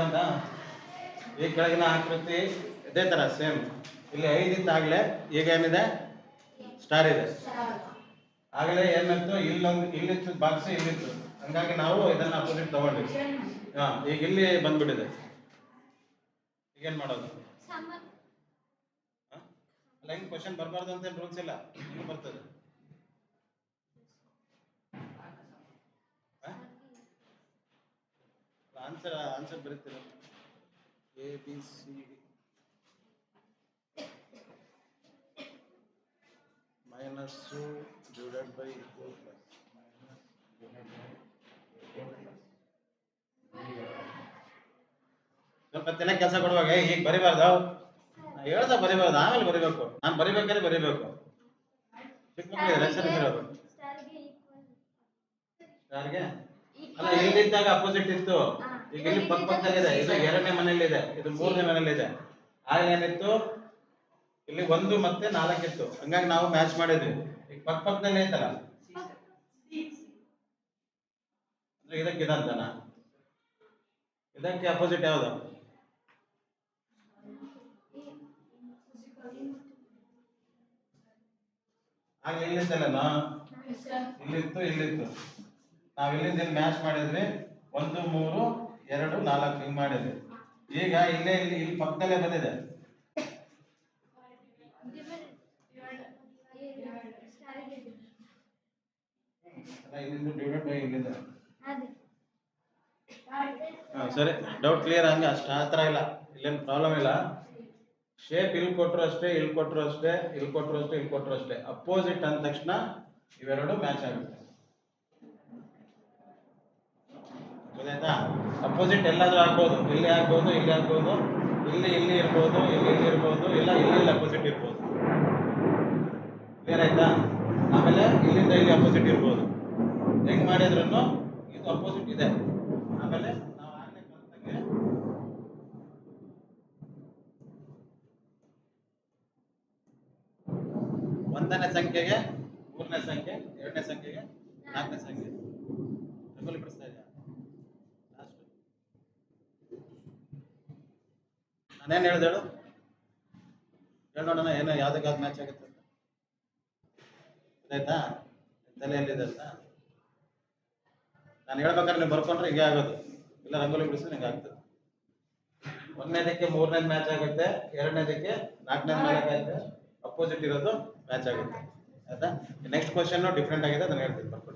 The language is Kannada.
ಬಂತಾ ಈ ಕೆಳಗಿನ ಆಕೃತಿ ಇದೇ ತರ ಸೇಮ್ ಇಲ್ಲಿ ಐದು ಆಗ್ಲೆ ಈಗ ಏನಿದೆ? ಸ್ಟಾರ್ ಇದೆ. ಆಗಲೇ ಏನಿತ್ತು ಇಲ್ಲೊಂದು ಇಲ್ಲಿತ್ತು ಬಾಕ್ಸ್ ಇಲ್ಲಿತ್ತು. ಹಂಗಾಗಿ ನಾವು ಇದನ್ನ ಅಪೋಸಿಟ್ ತಗೊಂಡ್ವಿ. ಹಾ ಈಗ ಇಲ್ಲಿ ಬಂದ್ಬಿಟ್ಟಿದೆ. ಈಗೇನು ಮಾಡೋದು? ಅಲ್ಲ ಹೆಂಗೆ ಕ್ವಶನ್ ಬರಬಾರ್ದು ಅಂತ ರೂಲ್ಸ್ ಇಲ್ಲ? ಹೆಂಗೆ ಬರ್ತದೆ. Answer answer ಬರೀತೀರ A B C D minus divided by four plus ಸ್ವಲ್ಪ ಚೆನ್ನಾಗಿ ಕೆಲಸ ಕೊಡುವಾಗ ಈಗ ಬರಿಬಾರ್ದು? ಹೇಳ್ದ ಬರಿಬಾರ್ದು ಆಮೇಲೆ ಬರಿಬೇಕು. ನಾನು ಬರಿಬೇಕಾದ್ರೆ ಬರಿಬೇಕು. ಚಿಕ್ಕ ಮಕ್ಕಳಿಗೆ ಲೆಸನ್ ಇರೋದು ಯಾರಿಗೆ ಅಲ್ಲ ಇಲ್ಲಿದ್ದಾಗ ಅಪೋಸಿಟ್ ಇತ್ತು. ಈಗ ಇಲ್ಲಿ ಪಕ್ಕ ಪಕ್ಕದಲ್ಲಿದೆ ಇದು. ಎರಡನೇ ಮನೆಯಲ್ಲಿದೆ. ಇದು ಮೂರನೇ ಮನೆಯಲ್ಲಿದೆ. ಆಗ ಏನಿತ್ತು? ಇಲ್ಲಿ ಒಂದು ಮತ್ತೆ ನಾಲ್ಕಿತ್ತು. ಹಂಗಾಗಿ ನಾವು ಮ್ಯಾಚ್ ಮಾಡಿದ್ವಿ. ಈಗ ಪಕ್ಕ ಪಕ್ಕದಲ್ಲಿ ಐತಲ್ಲ? ಅಂದ್ರೆ ಇದಕ್ಕೆ ಇದಂತನ? ಇದಕ್ಕೆ ಅಪೋಸಿಟ್ ಯಾವುದು? ಆಗ ಇಲ್ಲಿತ್ತಲ್ಲ ಇಲ್ಲಿತ್ತು ಇಲ್ಲಿತ್ತು. ನಾವ್ ಇಲ್ಲಿಂದ ಇಲ್ಲಿ ಮ್ಯಾಚ್ ಮಾಡಿದ್ವಿ. ಒಂದು, ಮೂರು ಎರಡು, ನಾಲ್ಕು ಹಿಂಗ್ ಮಾಡಿದೆ ಈಗ ಇಲ್ಲೇ ಇಲ್ಲಿ ಇಲ್ಲಿ ಪಕ್ಕದಲ್ಲೇ ಬಂದಿದೆ. ಸರಿ. ಡೌಟ್ ಕ್ಲಿಯರ್ ಹಂಗೆ, ಅಷ್ಟು ಆ ಥರ ಇಲ್ಲ. ಇಲ್ಲೇನು ಪ್ರಾಬ್ಲಮ್ ಇಲ್ಲ. ಶೇಪ್ ಇಲ್ಲಿ ಕೊಟ್ಟರು ಅಷ್ಟೇ, ಇಲ್ಲಿ ಕೊಟ್ಟರು ಅಷ್ಟೇ, ಇಲ್ಲಿ ಕೊಟ್ಟರು ಅಷ್ಟೇ, ಇಲ್ಲಿ ಕೊಟ್ಟರು ಅಷ್ಟೇ. ಅಪೋಸಿಟ್ ಅಂದ ತಕ್ಷಣ ಇವೆರಡು ಮ್ಯಾಚ್ ಆಗುತ್ತೆ. ಗೊತ್ತಾಯ್ತಾ? ಅಪೋಸಿಟ್ ಎಲ್ಲಾದರೂ ಆಗ್ಬೋದು. ಇಲ್ಲಿ ಆಗ್ಬೋದು ಇಲ್ಲಿ ಆಗ್ಬೋದು. ಇಲ್ಲಿ ಇಲ್ಲಿ ಇರ್ಬೋದು, ಇಲ್ಲಿ ಇಲ್ಲಿ ಇರ್ಬೋದು. ಇಲ್ಲ, ಇಲ್ಲಿ ಇಲ್ಲಿ ಅಪೋಸಿಟ್ ಇರ್ಬೋದು. ಕ್ಲಿಯರ್ ಆಯ್ತಾ? ಆಮೇಲೆ ಇಲ್ಲಿಂದ ಇಲ್ಲಿ ಅಪೋಸಿಟ್ ಇರ್ಬೋದು. ಹೆಂಗ್ ಮಾಡಿದ್ರೂ ಇದು ಅಪೋಸಿಟ್ ಇದೆ. ಆಮೇಲೆ ನಾವು ಆಗ್ಲೇ ಕಲ್ತಂಗೆ ಒಂದನೇ ಸಂಖ್ಯೆಗೆ ಮೂರನೇ ಸಂಖ್ಯೆ, ಎರಡನೇ ಸಂಖ್ಯೆಗೆ ನಾಲ್ಕನೇ ಸಂಖ್ಯೆ. ಡಬಲ್ ಬಿಡಿಸ್ತಾ ಇದೆಯಾ? ನಾನೇನು ಹೇಳ್ದೆ ಹೇಳು. ಹೇಳಿ ನೋಡೋಣ ಏನೋ ಯಾವ್ದಕ್ಕೆ ಯಾವ್ದು ಮ್ಯಾಚ್ ಆಗುತ್ತೆ ಆಯ್ತಾ ತಲೆಯಲ್ಲಿದೆ ಅಂತ. ನಾನು ಹೇಳ್ಬೇಕಾದ್ರೆ ನೀವು ಬರ್ಕೊಂಡ್ರೆ ಹಿಂಗೆ ಆಗೋದು. ಇಲ್ಲ ರಂಗೋಲಿ ಬಿಡಿಸಿದ್ರೆ ಹಿಂಗೆ ಆಗ್ತದೆ. ಒಂದನೇದಕ್ಕೆ ಮೂರನೇದು ಮ್ಯಾಚ್ ಆಗುತ್ತೆ, ಎರಡನೇದಕ್ಕೆ ನಾಲ್ಕನೇದು ಮ್ಯಾಚ್ ಆಗುತ್ತೆ. ಅಪೋಸಿಟ್ ಇರೋದು ಮ್ಯಾಚ್ ಆಗುತ್ತೆ. ಆಯ್ತಾ? ನೆಕ್ಸ್ಟ್ ಕ್ವಶನ್ ಡಿಫ್ರೆಂಟ್ ಆಗಿದೆ ನಾನು ಹೇಳ್ತೀನಿ, ಬರ್ಕೊಡಿ.